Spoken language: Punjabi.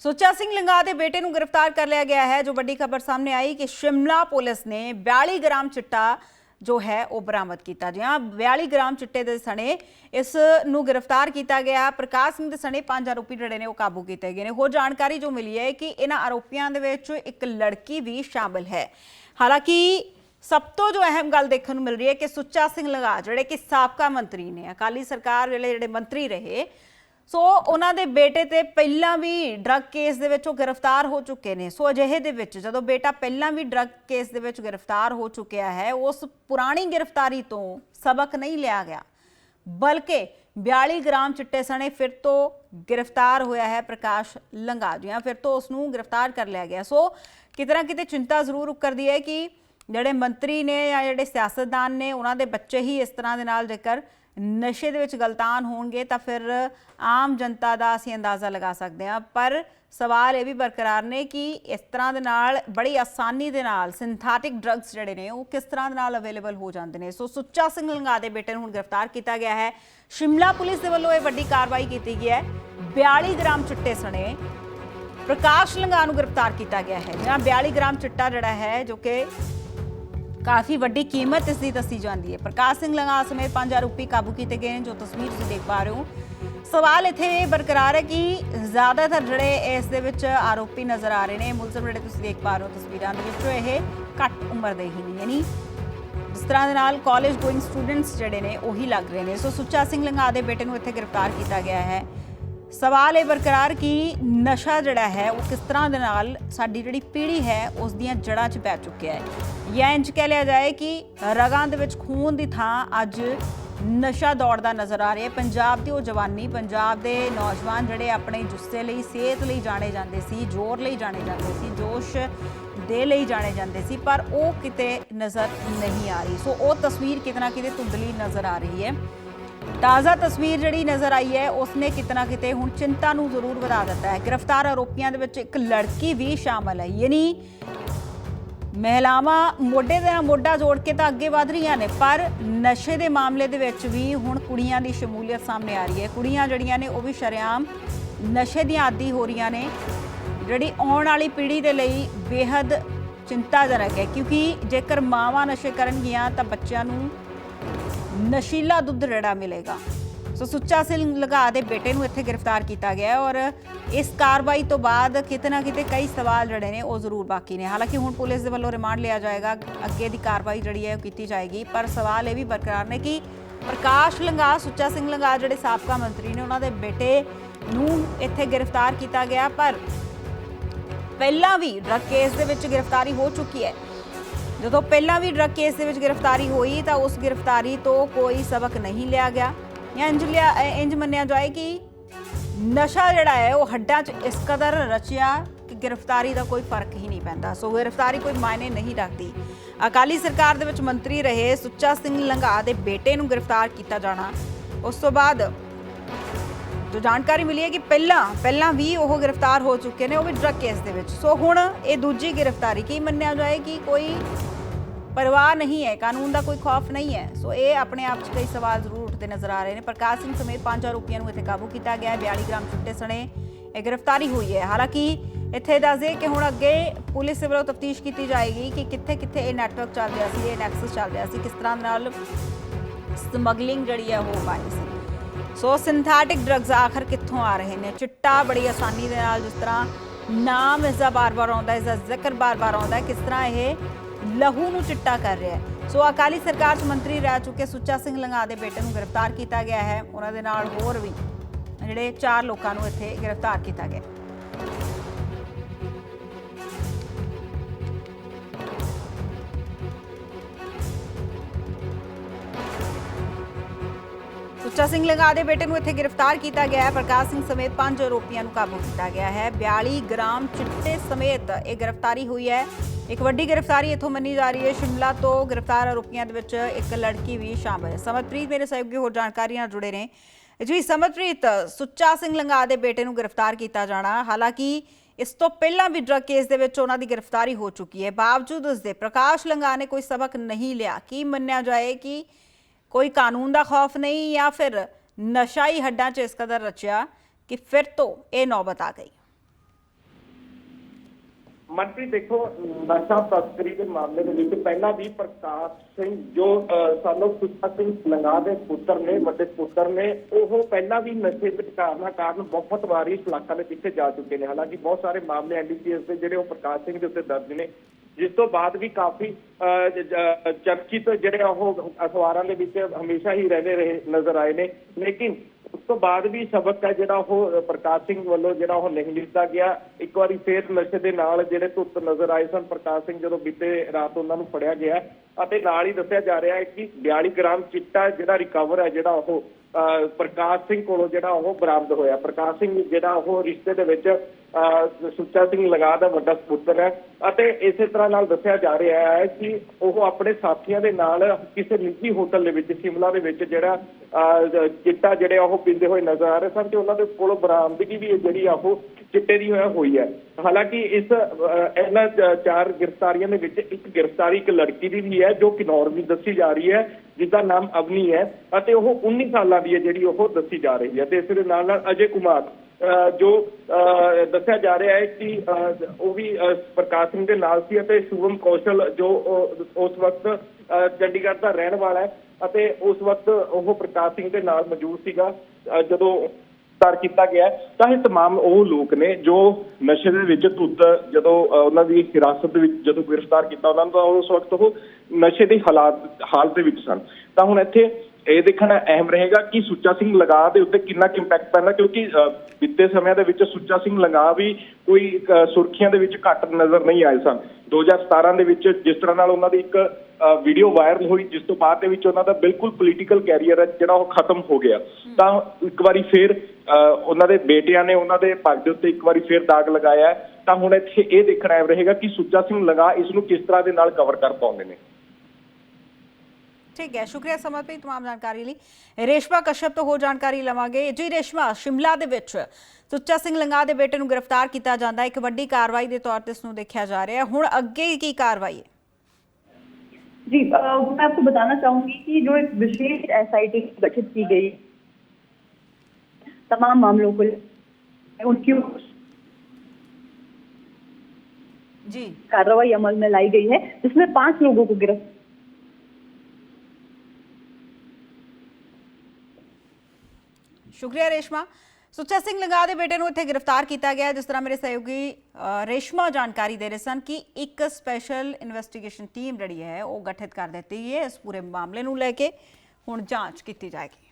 ਸੁੱਚਾ ਸਿੰਘ ਲੰਗਾ ਦੇ ਬੇਟੇ ਨੂੰ ਗ੍ਰਿਫਤਾਰ ਕਰ ਲਿਆ ਗਿਆ ਹੈ, ਜੋ ਵੱਡੀ ਖਬਰ ਸਾਹਮਣੇ ਆਈ ਕਿ ਸ਼ਿਮਲਾ ਪੁਲਿਸ ਨੇ 42 ਗ੍ਰਾਮ ਚਿੱਟਾ ਜੋ ਹੈ, ਉਹ ਬਰਾਮਦ ਕੀਤਾ। ਜੀ ਹਾਂ 42 ਗ੍ਰਾਮ ਚਿੱਟੇ ਦੇ ਸਣੇ ਇਸ ਨੂੰ ਗ੍ਰਿਫਤਾਰ ਕੀਤਾ ਗਿਆ। ਪ੍ਰਕਾਸ਼ ਸਿੰਘ ਦੇ ਸਣੇ ਪੰਜ ਆਰੋਪੀ ਜਿਹੜੇ ਨੇ, ਉਹ ਕਾਬੂ ਕੀਤੇ ਗਏ ਨੇ। ਹੋਰ ਜਾਣਕਾਰੀ ਜੋ ਮਿਲੀ ਹੈ ਕਿ ਇਹਨਾਂ ਆਰੋਪੀਆਂ ਦੇ ਵਿੱਚ ਇੱਕ ਲੜਕੀ ਵੀ ਸ਼ਾਮਲ ਹੈ। ਹਾਲਾਂਕਿ ਸਭ ਤੋਂ ਜੋ ਅਹਿਮ ਗੱਲ ਦੇਖਣ ਨੂੰ ਮਿਲ ਰਹੀ ਹੈ ਕਿ ਸੁੱਚਾ ਸਿੰਘ ਲੰਗਾ, ਜਿਹੜੇ ਕਿ ਸਾਬਕਾ ਮੰਤਰੀ ਨੇ, ਅਕਾਲੀ ਸਰਕਾਰ ਵੇਲੇ ਜਿਹੜੇ ਮੰਤਰੀ ਰਹੇ ਸੋ ਉਹਨਾਂ ਦੇ ਬੇਟੇ ਤੇ ਪਹਿਲਾਂ ਵੀ ਡਰੱਗ ਕੇਸ ਦੇ ਵਿੱਚ ਉਹ ਗ੍ਰਿਫਤਾਰ ਹੋ ਚੁੱਕੇ ਨੇ। ਸੋ ਅਜਿਹੇ ਦੇ ਵਿੱਚ ਜਦੋਂ ਬੇਟਾ ਪਹਿਲਾਂ ਵੀ ਡਰੱਗ ਕੇਸ ਦੇ ਵਿੱਚ ਗ੍ਰਿਫਤਾਰ ਹੋ ਚੁੱਕਿਆ ਹੈ, ਉਸ ਪੁਰਾਣੀ ਗ੍ਰਿਫਤਾਰੀ ਤੋਂ ਸਬਕ ਨਹੀਂ ਲਿਆ ਗਿਆ। ਬਲਕਿ 42 ਗ੍ਰਾਮ ਚਿੱਟੇ ਸਣੇ ਫਿਰ ਤੋਂ ਗ੍ਰਿਫਤਾਰ ਹੋਇਆ ਹੈ ਪ੍ਰਕਾਸ਼ ਲੰਗਾਜੀਆਂ ਫਿਰ ਤੋਂ ਉਸ ਨੂੰ ਗ੍ਰਿਫਤਾਰ ਕਰ ਲਿਆ ਗਿਆ। ਸੋ ਕਿਤੇ ਨਾ ਕਿਤੇ ਚਿੰਤਾ ਜ਼ਰੂਰ ਉੱਕਰਦੀ ਹੈ ਕਿ ਜਿਹੜੇ ਮੰਤਰੀ ਨੇ ਜਾਂ ਜਿਹੜੇ ਸਿਆਸਤਦਾਨ ਨੇ, ਉਹਨਾਂ ਦੇ ਬੱਚੇ ਹੀ ਇਸ ਤਰ੍ਹਾਂ ਦੇ ਨਾਲ ਜੇਕਰ ਨਸ਼ੇ ਦੇ ਵਿੱਚ ਗਲਤਾਨ ਹੋਣਗੇ ਤਾਂ ਫਿਰ ਆਮ ਜਨਤਾ ਦਾ ਅਸੀਂ ਅੰਦਾਜ਼ਾ ਲਗਾ ਸਕਦੇ ਹਾਂ। ਪਰ ਸਵਾਲ ਇਹ ਵੀ ਬਰਕਰਾਰ ਨੇ ਕਿ ਇਸ ਤਰ੍ਹਾਂ ਦੇ ਨਾਲ, ਬੜੀ ਆਸਾਨੀ ਦੇ ਨਾਲ ਸਿੰਥੈਟਿਕ ਡਰੱਗਸ ਜਿਹੜੇ ਨੇ, ਉਹ ਕਿਸ ਤਰ੍ਹਾਂ ਦੇ ਨਾਲ ਅਵੇਲੇਬਲ ਹੋ ਜਾਂਦੇ ਨੇ? ਸੋ ਸੁੱਚਾ ਸਿੰਘ ਲੰਗਾ ਦੇ ਬੇਟੇ ਨੂੰ ਹੁਣ ਗ੍ਰਿਫਤਾਰ ਕੀਤਾ ਗਿਆ ਹੈ। ਸ਼ਿਮਲਾ ਪੁਲਿਸ ਦੇ ਵੱਲੋਂ ਇਹ ਵੱਡੀ ਕਾਰਵਾਈ ਕੀਤੀ ਗਈ ਹੈ। 42 ਗ੍ਰਾਮ ਚਿੱਟੇ ਸਣੇ ਪ੍ਰਕਾਸ਼ ਲੰਗਾ ਨੂੰ ਗ੍ਰਿਫਤਾਰ ਕੀਤਾ ਗਿਆ ਹੈ। ਜਾਂ 42 ਗ੍ਰਾਮ ਚਿੱਟਾ ਜਿਹੜਾ ਹੈ, ਜੋ ਕਿ ਕਾਫੀ ਵੱਡੀ ਕੀਮਤ ਇਸ ਦੀ ਦੱਸੀ ਜਾਂਦੀ ਹੈ। ਪ੍ਰਕਾਸ਼ ਸਿੰਘ ਲੰਗਾ ਸਮੇਤ ਪੰਜ ਆਰੋਪੀ ਕਾਬੂ ਕੀਤੇ ਗਏ ਨੇ, ਜੋ ਤਸਵੀਰ ਤੁਸੀਂ ਦੇਖ ਪਾ ਰਹੇ ਹੋ। ਸਵਾਲ ਇੱਥੇ ਇਹ ਬਰਕਰਾਰ ਹੈ ਕਿ ਜ਼ਿਆਦਾਤਰ ਜਿਹੜੇ ਇਸ ਦੇ ਵਿੱਚ ਆਰੋਪੀ ਨਜ਼ਰ ਆ ਰਹੇ ਨੇ, ਮੁਲਜ਼ਮ ਜਿਹੜੇ ਤੁਸੀਂ ਦੇਖ ਪਾ ਰਹੇ ਹੋ ਤਸਵੀਰਾਂ ਦੇ ਵਿੱਚੋਂ, ਇਹ ਘੱਟ ਉਮਰ ਦੇ ਹੀ ਨੇ। ਯਾਨੀ ਜਿਸ ਤਰ੍ਹਾਂ ਦੇ ਨਾਲ ਕਾਲਜ ਗੋਇੰਗ ਸਟੂਡੈਂਟਸ ਜਿਹੜੇ ਨੇ, ਉਹੀ ਲੱਗ ਰਹੇ ਨੇ। ਸੋ ਸੁੱਚਾ ਸਿੰਘ ਲੰਗਾ ਦੇ ਬੇਟੇ ਨੂੰ ਇੱਥੇ ਗ੍ਰਿਫਤਾਰ ਕੀਤਾ ਗਿਆ ਹੈ। ਸਵਾਲ ਇਹ ਬਰਕਰਾਰ ਕਿ ਨਸ਼ਾ ਜਿਹੜਾ ਹੈ, ਉਹ ਕਿਸ ਤਰ੍ਹਾਂ ਦੇ ਨਾਲ ਸਾਡੀ ਜਿਹੜੀ ਪੀੜ੍ਹੀ ਹੈ, ਉਸ ਦੀਆਂ ਜੜ੍ਹਾਂ 'ਚ ਪੈ ਚੁੱਕਿਆ ਹੈ। ਜਾਂ ਇੰਜ ਕਹਿ ਲਿਆ ਜਾਏ ਕਿ ਰਗਾਂ ਦੇ ਵਿੱਚ ਖੂਨ ਦੀ ਥਾਂ ਅੱਜ ਨਸ਼ਾ ਦੌੜਦਾ ਨਜ਼ਰ ਆ ਰਿਹਾ ਹੈ। ਪੰਜਾਬ ਦੀ ਉਹ ਜਵਾਨੀ, ਪੰਜਾਬ ਦੇ ਨੌਜਵਾਨ ਜਿਹੜੇ ਆਪਣੇ ਜੁੱਸੇ ਲਈ, ਸਿਹਤ ਲਈ ਜਾਣੇ ਜਾਂਦੇ ਸੀ, ਜ਼ੋਰ ਲਈ ਜਾਣੇ ਜਾਂਦੇ ਸੀ, ਜੋਸ਼ ਦੇ ਲਈ ਜਾਣੇ ਜਾਂਦੇ ਸੀ, ਪਰ ਉਹ ਕਿਤੇ ਨਜ਼ਰ ਨਹੀਂ ਆ ਰਹੀ। ਸੋ ਉਹ ਤਸਵੀਰ ਕਿਤਨਾ ਕਿਤੇ ਧੁੰਦਲੀ ਨਜ਼ਰ ਆ ਰਹੀ ਹੈ। ਤਾਜ਼ਾ ਤਸਵੀਰ ਜਿਹੜੀ ਨਜ਼ਰ ਆਈ ਹੈ, ਉਸਨੇ ਕਿਤਨਾ ਕਿਤੇ ਹੁਣ ਚਿੰਤਾ ਨੂੰ ਜ਼ਰੂਰ ਵਧਾ ਦਿੱਤਾ ਹੈ। ਗ੍ਰਿਫਤਾਰ ਆਰੋਪੀਆਂ ਦੇ ਵਿੱਚ ਇੱਕ ਲੜਕੀ ਵੀ ਸ਼ਾਮਲ ਹੈ। ਯਾਨੀ ਮਹਿਲਾਵਾਂ ਮੋਢੇ ਦੇ ਨਾਲ ਮੋਢਾ ਜੋੜ ਕੇ ਤਾਂ ਅੱਗੇ ਵਧ ਰਹੀਆਂ ਨੇ, ਪਰ ਨਸ਼ੇ ਦੇ ਮਾਮਲੇ ਦੇ ਵਿੱਚ ਵੀ ਹੁਣ ਕੁੜੀਆਂ ਦੀ ਸ਼ਮੂਲੀਅਤ ਸਾਹਮਣੇ ਆ ਰਹੀ ਹੈ। ਕੁੜੀਆਂ ਜਿਹੜੀਆਂ ਨੇ, ਉਹ ਵੀ ਸ਼ਰੇਆਮ ਨਸ਼ੇ ਦੀਆਂ ਆਦੀ ਹੋ ਰਹੀਆਂ ਨੇ। ਜਿਹੜੀ ਆਉਣ ਵਾਲੀ ਪੀੜ੍ਹੀ ਦੇ ਲਈ ਬੇहद ਚਿੰਤਾਜਨਕ ਹੈ, ਕਿਉਂਕਿ ਜੇਕਰ ਮਾਵਾਂ ਨਸ਼ੇ ਕਰਨਗੀਆਂ ਤਾਂ ਬੱਚਿਆਂ ਨੂੰ ਨਸ਼ੀਲਾ ਦੁੱਧ ਰੜਾ ਮਿਲੇਗਾ। ਸੋ ਸੁੱਚਾ ਸਿੰਘ ਲਗਾ ਦੇ ਬੇਟੇ ਨੂੰ ਇੱਥੇ ਗ੍ਰਿਫਤਾਰ ਕੀਤਾ ਗਿਆ ਔਰ ਇਸ ਕਾਰਵਾਈ ਤੋਂ ਬਾਅਦ ਕਿਤੇ ਨਾ ਕਿਤੇ ਕਈ ਸਵਾਲ ਜਿਹੜੇ ਨੇ ਉਹ ਜ਼ਰੂਰ ਬਾਕੀ ਨੇ। ਹਾਲਾਂਕਿ ਹੁਣ ਪੁਲਿਸ ਦੇ ਵੱਲੋਂ ਰਿਮਾਂਡ ਲਿਆ ਜਾਏਗਾ। ਅੱਗੇ ਦੀ ਕਾਰਵਾਈ ਜਿਹੜੀ ਹੈ ਉਹ ਕੀਤੀ ਜਾਏਗੀ। ਪਰ ਸਵਾਲ ਇਹ ਵੀ ਬਰਕਰਾਰ ਨੇ ਕਿ ਪ੍ਰਕਾਸ਼ ਲੰਗਾ, ਸੁੱਚਾ ਸਿੰਘ ਲੰਗਾ ਜਿਹੜੇ ਸਾਬਕਾ ਮੰਤਰੀ ਨੇ, ਉਹਨਾਂ ਦੇ ਬੇਟੇ ਨੂੰ ਇੱਥੇ ਗ੍ਰਿਫਤਾਰ ਕੀਤਾ ਗਿਆ। ਪਰ ਪਹਿਲਾਂ ਵੀ ਡਰੱਗ ਕੇਸ ਦੇ ਵਿੱਚ ਗ੍ਰਿਫਤਾਰੀ ਹੋ ਚੁੱਕੀ ਹੈ। ਜਦੋਂ ਪਹਿਲਾਂ ਵੀ ਡਰੱਗ ਕੇਸ ਦੇ ਵਿੱਚ ਗ੍ਰਿਫਤਾਰੀ ਹੋਈ ਤਾਂ ਉਸ ਗ੍ਰਿਫਤਾਰੀ ਤੋਂ ਕੋਈ ਸਬਕ ਨਹੀਂ ਲਿਆ ਗਿਆ। ਜਾਂ ਇੰਜ ਲਿਆ ਅ, ਇੰਜ ਮੰਨਿਆ ਜਾਏ ਕਿ ਨਸ਼ਾ ਜਿਹੜਾ ਹੈ ਉਹ ਹੱਡਾਂ 'ਚ ਇਸ ਕਦਰ ਰਚਿਆ ਕਿ ਗ੍ਰਿਫਤਾਰੀ ਦਾ ਕੋਈ ਫ਼ਰਕ ਹੀ ਨਹੀਂ ਪੈਂਦਾ। ਸੋ ਗ੍ਰਿਫਤਾਰੀ ਕੋਈ ਮਾਇਨੇ ਨਹੀਂ ਰੱਖਦੀ। ਅਕਾਲੀ ਸਰਕਾਰ ਦੇ ਵਿੱਚ ਮੰਤਰੀ ਰਹੇ ਸੁੱਚਾ ਸਿੰਘ ਲੰਘਾ ਦੇ ਬੇਟੇ ਨੂੰ ਗ੍ਰਿਫਤਾਰ ਕੀਤਾ ਜਾਣਾ। ਉਸ ਤੋਂ ਬਾਅਦ ਜੋ ਜਾਣਕਾਰੀ ਮਿਲੀ ਹੈ ਕਿ ਪਹਿਲਾਂ ਪਹਿਲਾਂ ਵੀ ਉਹ ਗ੍ਰਿਫਤਾਰ ਹੋ ਚੁੱਕੇ ਨੇ ਉਹ ਵੀ ਡਰੱਗ ਕੇਸ ਦੇ ਵਿੱਚ। ਸੋ ਹੁਣ ਇਹ ਦੂਜੀ ਗ੍ਰਿਫਤਾਰੀ ਕੀ ਮੰਨਿਆ ਜਾਏ ਕਿ ਕੋਈ ਪਰਵਾਹ ਨਹੀਂ ਹੈ, ਕਾਨੂੰਨ ਦਾ ਕੋਈ ਖੌਫ ਨਹੀਂ ਹੈ। ਸੋ ਇਹ ਆਪਣੇ ਆਪ 'ਚ ਕਈ ਸਵਾਲ ਜ਼ਰੂਰ ਉੱਠਦੇ ਨਜ਼ਰ ਆ ਰਹੇ ਨੇ। ਪ੍ਰਕਾਸ਼ ਸਿੰਘ ਸਮੇਤ ਪੰਜ ਆਰੋਪੀਆਂ ਨੂੰ ਇੱਥੇ ਕਾਬੂ ਕੀਤਾ ਗਿਆ ਹੈ। 42 ਗ੍ਰਾਮ ਚਿੱਟੇ ਸਣੇ ਇਹ ਗ੍ਰਿਫਤਾਰੀ ਹੋਈ ਹੈ। ਹਾਲਾਂਕਿ ਇੱਥੇ ਦੱਸਦੇ ਕਿ ਹੁਣ ਅੱਗੇ ਪੁਲਿਸ ਵੱਲੋਂ ਤਫਤੀਸ਼ ਕੀਤੀ ਜਾਏਗੀ ਕਿ ਕਿੱਥੇ ਕਿੱਥੇ ਇਹ ਨੈਟਵਰਕ ਚੱਲ ਰਿਹਾ ਸੀ, ਇਹ ਨੈਕਸਸ ਚੱਲ ਰਿਹਾ ਸੀ, ਕਿਸ ਤਰ੍ਹਾਂ ਦੇ ਨਾਲ ਸਮਗਲਿੰਗ ਜਿਹੜੀ ਹੈ ਉਹ ਹੋ ਪਾਈ ਸੀ। ਸੋ ਸਿੰਥੈਟਿਕ ਡਰੱਗਸ ਆਖਰ ਕਿੱਥੋਂ ਆ ਰਹੇ ਨੇ? ਚਿੱਟਾ ਬੜੀ ਆਸਾਨੀ ਦੇ ਨਾਲ ਜਿਸ ਤਰ੍ਹਾਂ ਨਾਮ ਇਸ ਦਾ ਬਾਰ-ਬਾਰ ਆਉਂਦਾ ਹੈ ਇਸ ਦਾ ਜ਼ਿਕਰ ਬਾਰ-ਬਾਰ ਆਉਂਦਾ ਕਿਸ ਤਰ੍ਹਾਂ ਇਹ ਲਹੂ ਨੂੰ ਚਿੱਟਾ ਕਰ ਰਿਹਾ ਹੈ। ਸੋ ਅਕਾਲੀ ਸਰਕਾਰ 'ਚ ਮੰਤਰੀ ਰਹਿ ਚੁੱਕੇ ਸੁੱਚਾ ਸਿੰਘ ਲੰਗਾ ਦੇ ਬੇਟੇ ਨੂੰ ਗ੍ਰਿਫਤਾਰ ਕੀਤਾ ਗਿਆ ਹੈ। ਉਹਨਾਂ ਦੇ ਨਾਲ ਹੋਰ ਵੀ ਜਿਹੜੇ ਚਾਰ ਲੋਕਾਂ ਨੂੰ ਇੱਥੇ ਗ੍ਰਿਫਤਾਰ ਕੀਤਾ ਗਿਆ ਸੁੱਚਾ ਸਿੰਘ ਲੰਗਾ ਦੇ ਬੇਟੇ ਨੂੰ ਇੱਥੇ ਗ੍ਰਿਫਤਾਰ ਕੀਤਾ ਗਿਆ ਹੈ। ਪ੍ਰਕਾਸ਼ ਸਿੰਘ ਸਮੇਤ ਪੰਜ ਆਰੋਪੀਆਂ ਨੂੰ ਕਾਬੂ ਕੀਤਾ ਗਿਆ ਹੈ। 42 ਗ੍ਰਾਮ ਚਿੱਟੇ ਸਮੇਤ ਇਹ ਗ੍ਰਿਫਤਾਰੀ ਹੋਈ ਹੈ। ਇੱਕ ਵੱਡੀ ਗ੍ਰਿਫਤਾਰੀ ਇੱਥੋਂ ਮੰਨੀ ਜਾ ਰਹੀ ਹੈ। ਸ਼ਿਮਲਾ ਤੋਂ ਗ੍ਰਿਫਤਾਰ ਆਰੋਪੀਆਂ ਦੇ ਵਿੱਚ ਇੱਕ ਲੜਕੀ ਵੀ ਸ਼ਾਮਲ ਹੈ। ਸਮਤਪ੍ਰੀਤ ਮੇਰੇ ਸਹਿਯੋਗੀ ਹੋਰ ਜਾਣਕਾਰੀਆਂ ਨਾਲ ਜੁੜੇ ਨੇ ਜੀ ਸਮਤਪ੍ਰੀਤ ਸੁੱਚਾ ਸਿੰਘ ਲੰਗਾ ਦੇ ਬੇਟੇ ਨੂੰ ਗ੍ਰਿਫਤਾਰ ਕੀਤਾ ਜਾਣਾ। ਹਾਲਾਂਕਿ ਇਸ ਤੋਂ ਪਹਿਲਾਂ ਵੀ ਡਰੱਗ ਕੇਸ ਦੇ ਵਿੱਚ ਉਹਨਾਂ ਦੀ ਗ੍ਰਿਫਤਾਰੀ ਹੋ ਚੁੱਕੀ ਹੈ। ਬਾਵਜੂਦ ਉਸ ਦੇ ਪ੍ਰਕਾਸ਼ ਲੰਗਾ ਨੇ ਕੋਈ ਸਬਕ ਨਹੀਂ ਲਿਆ। ਕੀ ਮੰਨਿਆ ਜਾਏ ਕਿ ਕੋਈ ਕਾਨੂੰਨ ਦਾ ਖੌਫ ਨਹੀਂ ਜਾਂ ਫਿਰ ਨਸ਼ਾ ਹੀ ਹੱਡਾਂ 'ਚ ਇਸ ਕਦਰ ਰਚਿਆ ਕਿ ਫਿਰ ਤੋਂ ਇਹ ਨੌਬਤ ਆ ਗਈ। ਮਨਪ੍ਰੀਤ ਦੇਖੋ ਨਸ਼ਾ ਤਸਕਰੀ ਦੇ ਮਾਮਲੇ ਦੇ ਵਿੱਚ ਪਹਿਲਾਂ ਵੀ ਪ੍ਰਕਾਸ਼ ਸਿੰਘ ਜੋ ਸਾਨੂੰ ਸੁੱਚਾ ਸਿੰਘ ਲੰਗਾ ਦੇ ਪੁੱਤਰ ਨੇ, ਵੱਡੇ ਪੁੱਤਰ ਨੇ, ਉਹ ਪਹਿਲਾਂ ਵੀ ਨਸ਼ੇ ਦੇ ਕਾਰਨਾਂ ਕਾਰਨ ਬਹੁਤ ਵਾਰੀ ਇਸ ਇਲਾਕਾ ਦੇ ਪਿੱਛੇ ਜਾ ਚੁੱਕੇ ਨੇ। ਹਾਲਾਂਕਿ ਬਹੁਤ ਸਾਰੇ ਮਾਮਲੇ ਐਨਡੀਪੀਐਸ ਦੇ ਜਿਹੜੇ ਉਹ ਪ੍ਰਕਾਸ਼ ਸਿੰਘ ਦੇ ਉੱਤੇ ਦਰਜ ਨੇ ਜਿਸ ਤੋਂ ਬਾਅਦ ਵੀ ਕਾਫੀ ਅਹ, ਚਰਚਿਤ ਜਿਹੜੇ ਉਹ ਅਖਬਾਰਾਂ ਦੇ ਵਿੱਚ ਹਮੇਸ਼ਾ ਹੀ ਰਹਿੰਦੇ ਰਹੇ ਨਜ਼ਰ ਆਏ ਨੇ। ਲੇਕਿਨ ਉਸ ਤੋਂ ਬਾਅਦ ਵੀ ਸਬਕ ਹੈ ਜਿਹੜਾ ਉਹ ਪ੍ਰਕਾਸ਼ ਸਿੰਘ ਵੱਲੋਂ ਜਿਹੜਾ ਉਹ ਨਹੀਂ ਲਿੱਤਾ ਗਿਆ। ਇੱਕ ਵਾਰੀ ਫੇਰ ਨਸ਼ੇ ਦੇ ਨਾਲ ਜਿਹੜੇ ਧੁੱਤ ਨਜ਼ਰ ਆਏ ਸਨ। ਪ੍ਰਕਾਸ਼ ਸਿੰਘ ਜਦੋਂ ਬੀਤੇ ਰਾਤ ਉਹਨਾਂ ਨੂੰ ਫੜਿਆ ਗਿਆ। ਅਤੇ ਨਾਲ ਹੀ ਦੱਸਿਆ ਜਾ ਰਿਹਾ ਹੈ ਕਿ 42 ਗ੍ਰਾਮ ਚਿੱਟਾ ਜਿਹੜਾ ਰਿਕਵਰ ਹੈ ਜਿਹੜਾ ਉਹ ਪ੍ਰਕਾਸ਼ ਸਿੰਘ ਕੋਲੋਂ ਜਿਹੜਾ ਉਹ ਬਰਾਮਦ ਹੋਇਆ। ਪ੍ਰਕਾਸ਼ ਸਿੰਘ ਜਿਹੜਾ ਉਹ ਰਿਸ਼ਤੇ ਦੇ ਵਿੱਚ ਅਹ, ਸੁੱਚਾ ਸਿੰਘ ਲਗਾ ਦਾ ਵੱਡਾ ਪੁੱਤਰ ਹੈ ਅਤੇ ਇਸੇ ਤਰ੍ਹਾਂ ਨਾਲ ਦੱਸਿਆ ਜਾ ਰਿਹਾ ਹੈ ਕਿ ਉਹ ਆਪਣੇ ਸਾਥੀਆਂ ਦੇ ਨਾਲ ਕਿਸੇ ਨਿੱਜੀ ਹੋਟਲ ਦੇ ਵਿੱਚ ਸ਼ਿਮਲਾ ਦੇ ਵਿੱਚ ਜਿਹੜਾ ਅਹ, ਚਿੱਟਾ ਜਿਹੜੇ ਆ ਉਹ ਪੀਂਦੇ ਹੋਏ ਨਜ਼ਰ ਆ ਰਹੇ ਸਨ ਤੇ ਉਹਨਾਂ ਦੇ ਕੋਲੋਂ ਬਰਾਮਦਗੀ ਵੀ ਜਿਹੜੀ ਆ ਉਹ ਚਿੱਟੇ ਦੀ ਹੋਈ ਹੈ। ਹਾਲਾਂਕਿ ਇਸ ਇਹਨਾਂ ਚਾਰ ਗ੍ਰਿਫਤਾਰੀਆਂ ਦੇ ਵਿੱਚ ਇੱਕ ਗ੍ਰਿਫਤਾਰੀ ਇੱਕ ਲੜਕੀ ਦੀ ਵੀ ਹੈ ਜੋ ਕਿਨੌਰ ਦੀ ਦੱਸੀ ਜਾ ਰਹੀ ਹੈ ਜਿਸ ਦਾ ਨਾਮ ਅਵਨੀ ਹੈ ਅਤੇ ਉਹ 19 ਸਾਲਾਂ ਦੀ ਹੈ ਜਿਹੜੀ ਉਹ ਦੱਸੀ ਜਾ ਰਹੀ ਹੈ। ਤੇ ਇਸ ਦੇ ਨਾਲ ਨਾਲ ਅਜੇ ਕੁਮਾਰ ਜੋ ਅਹ, ਦੱਸਿਆ ਜਾ ਰਿਹਾ ਹੈ ਕਿ ਅਹ, ਉਹ ਵੀ ਅਹ, ਪ੍ਰਕਾਸ਼ ਸਿੰਘ ਦੇ ਨਾਲ ਸੀ ਅਤੇ ਸ਼ੁਭਮ ਕੌਸ਼ਲ ਜੋ ਉਸ ਵਕਤ ਅਹ, ਚੰਡੀਗੜ੍ਹ ਦਾ ਰਹਿਣ ਵਾਲਾ ਹੈ ਅਤੇ ਉਸ ਵਕਤ ਉਹ ਪ੍ਰਕਾਸ਼ ਸਿੰਘ ਦੇ ਨਾਲ ਮੌਜੂਦ ਸੀਗਾ। ਜਦੋਂ ਗ੍ਰਿਫਤਾਰ ਕੀਤਾ ਗਿਆ ਹੈ। ਤਾਂ ਇਹ तमाम ਉਹ ਲੋਕ ਨੇ ਜੋ ਨਸ਼ੇ ਦੇ ਵਿੱਚ ਧੁੱਤ ਜਦੋਂ ਅਹ, ਉਹਨਾਂ ਦੀ ਹਿਰਾਸਤ ਦੇ ਵਿੱਚ ਜਦੋਂ ਗ੍ਰਿਫਤਾਰ ਕੀਤਾ ਉਹਨਾਂ ਨੂੰ ਤਾਂ ਉਸ ਵਕਤ ਉਹ ਨਸ਼ੇ ਦੀ ਹਾਲਾਤ ਹਾਲਤ ਦੇ ਵਿੱਚ ਸਨ ਤਾਂ ਹੁਣ ਇੱਥੇ ਇਹ ਦੇਖਣਾ ਅਹਿਮ ਰਹੇਗਾ ਕਿ ਸੁੱਚਾ ਸਿੰਘ ਲਗਾ ਦੇ ਉੱਤੇ ਕਿੰਨਾ ਕੁ ਇੰਪੈਕਟ ਪੈਂਦਾ ਕਿਉਂਕਿ ਅਹ, ਬੀਤੇ ਸਮਿਆਂ ਦੇ ਵਿੱਚ ਸੁੱਚਾ ਸਿੰਘ ਲਗਾ ਵੀ ਕੋਈ ਅਹ, ਸੁਰਖੀਆਂ ਦੇ ਵਿੱਚ ਘੱਟ ਨਜ਼ਰ ਨਹੀਂ ਆਏ ਸਨ 2017 ਦੇ ਵਿੱਚ ਜਿਸ ਤਰ੍ਹਾਂ ਨਾਲ ਉਹਨਾਂ ਦੀ ਇੱਕ ਵੀਡੀਓ ਵਾਇਰਲ ਹੋਈ ਜਿਸ ਤੋਂ ਬਾਅਦ ਦੇ ਵਿੱਚ ਉਹਨਾਂ ਦਾ ਬਿਲਕੁਲ ਪੋਲੀਟੀਕਲ ਕੈਰੀਅਰ ਹੈ ਜਿਹੜਾ ਉਹ ਖਤਮ ਹੋ ਗਿਆ ਤਾਂ ਇੱਕ ਵਾਰੀ ਫੇਰ ਅਹ, ਉਹਨਾਂ ਦੇ ਬੇਟਿਆਂ ਨੇ ਉਹਨਾਂ ਦੇ ਪੱਗ ਦੇ ਉੱਤੇ ਇੱਕ ਵਾਰੀ ਫੇਰ ਦਾਗ ਲਗਾਇਆ ਹੈ। ਤਾਂ ਹੁਣ ਇੱਥੇ ਇਹ ਦੇਖਣਾ ਅਹਿਮ ਰਹੇਗਾ ਕਿ ਸੁੱਚਾ ਸਿੰਘ ਲਗਾ ਇਸ ਨੂੰ ਕਿਸ ਤਰ੍ਹਾਂ ਦੇ ਨਾਲ ਕਵਰ ਕਰ ਪਾਉਂਦੇ ਨੇ ਠੀਕ ਹੈ ਸ਼ੁਕਰੀਆ ਸਮਰਪ੍ਰੀਤ तमाम ਜਾਣਕਾਰੀ ਲਈ ਰੇਸ਼ਮਾ ਕਸ਼ਪ ਤੋਂ ਹੋਰ ਜਾਣਕਾਰੀ ਲਵਾਂਗੇ ਜੀ ਰੇਸ਼ਮਾ ਸ਼ਿਮਲਾ ਦੇ ਵਿੱਚ ਸੁੱਚਾ ਸਿੰਘ ਲੰਗਾ ਦੇ ਬੇਟੇ ਨੂੰ ਗ੍ਰਿਫਤਾਰ ਕੀਤਾ ਜਾਂਦਾ ਹੈ। ਇੱਕ ਵੱਡੀ ਕਾਰਵਾਈ ਦੇ ਤੌਰ ਤੇ ਇਸ ਨੂੰ ਦੇਖਿਆ ਜਾ ਰਿਹਾ ਹੈ ਹੁਣ ਅੱਗੇ ਕੀ ਕਾਰਵਾਈ ਹੈ जी अ, मैं आपको बताना चाहूंगी कि जो एक विशेष एसआईटी गठित की गई तमाम मामलों को उनकी जी कार्रवाई अमल में लाई गई है जिसमें पांच लोगों को गिरफ्तार ਸ਼ੁਕਰੀਆ ਰੇਸ਼ਮਾ ਸੁੱਚਾ ਸਿੰਘ ਲੰਗਾ ਦੇ ਬੇਟੇ ਨੂੰ ਇੱਥੇ ਗ੍ਰਿਫਤਾਰ ਕੀਤਾ ਗਿਆ ਹੈ। ਜਿਸ ਤਰ੍ਹਾਂ ਮੇਰੇ ਸਹਿਯੋਗੀ ਅ, ਰੇਸ਼ਮਾ ਜਾਣਕਾਰੀ ਦੇ ਰਹੇ ਸਨ ਕਿ ਇੱਕ ਸਪੈਸ਼ਲ ਇਨਵੈਸਟੀਗੇਸ਼ਨ ਟੀਮ ਜਿਹੜੀ ਹੈ ਉਹ ਗਠਿਤ ਕਰ ਦਿੱਤੀ ਗਈ ਹੈ ਇਸ ਪੂਰੇ ਮਾਮਲੇ ਨੂੰ ਲੈ ਕੇ ਹੁਣ ਜਾਂਚ ਕੀਤੀ ਜਾਏਗੀ